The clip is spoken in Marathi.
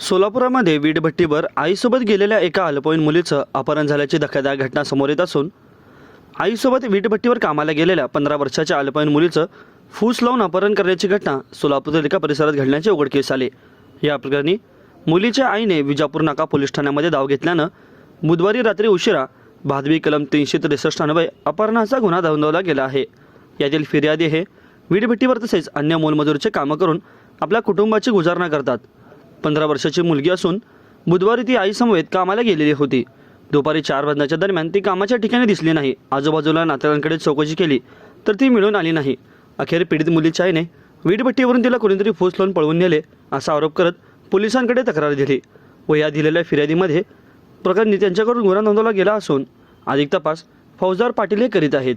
सोलापुरामध्ये वीटभट्टीवर आईसोबत गेलेल्या एका अल्पवयीन मुलीचं अपहरण झाल्याची धक्कादायक घटना समोर येत असून आईसोबत वीटभट्टीवर कामाला गेलेल्या पंधरा वर्षाच्या अल्पवयीन मुलीचं फूस लावून अपहरण करण्याची घटना सोलापूर एका परिसरात घडण्याचे उघडकीस आले. या प्रकरणी मुलीच्या आईने विजापूर नाका पोलीस ठाण्यामध्ये धाव घेतल्यानं बुधवारी रात्री उशिरा भादवी कलम तीनशे त्रेसष्ट अन्वय अपहरणाचा गुन्हा नोंदवला गेला आहे. यातील फिर्यादी हे वीटभट्टीवर तसेच अन्य मोलमजुरीचे कामं करून आपल्या कुटुंबाची गुजारणा करतात. पंधरा वर्षाची मुलगी असून बुधवारी ती आईसमवेत कामाला गेलेली होती. दुपारी चार वाजण्याच्या दरम्यान ती कामाच्या ठिकाणी दिसली नाही. आजूबाजूला नातेवाईकांकडे चौकशी केली तर ती मिळून आली नाही. अखेर पीडित मुलीच्या आईने वीटभट्टीवरून तिला कोणीतरी फूस लावून पळवून नेले असा आरोप करत पोलिसांकडे तक्रार दिली. व या दिलेल्या फिर्यादीमध्ये प्रकरणी त्यांच्याकडून गुन्हा नोंदवला गेला असून अधिक तपास फौजदार पाटील हे करीत आहेत.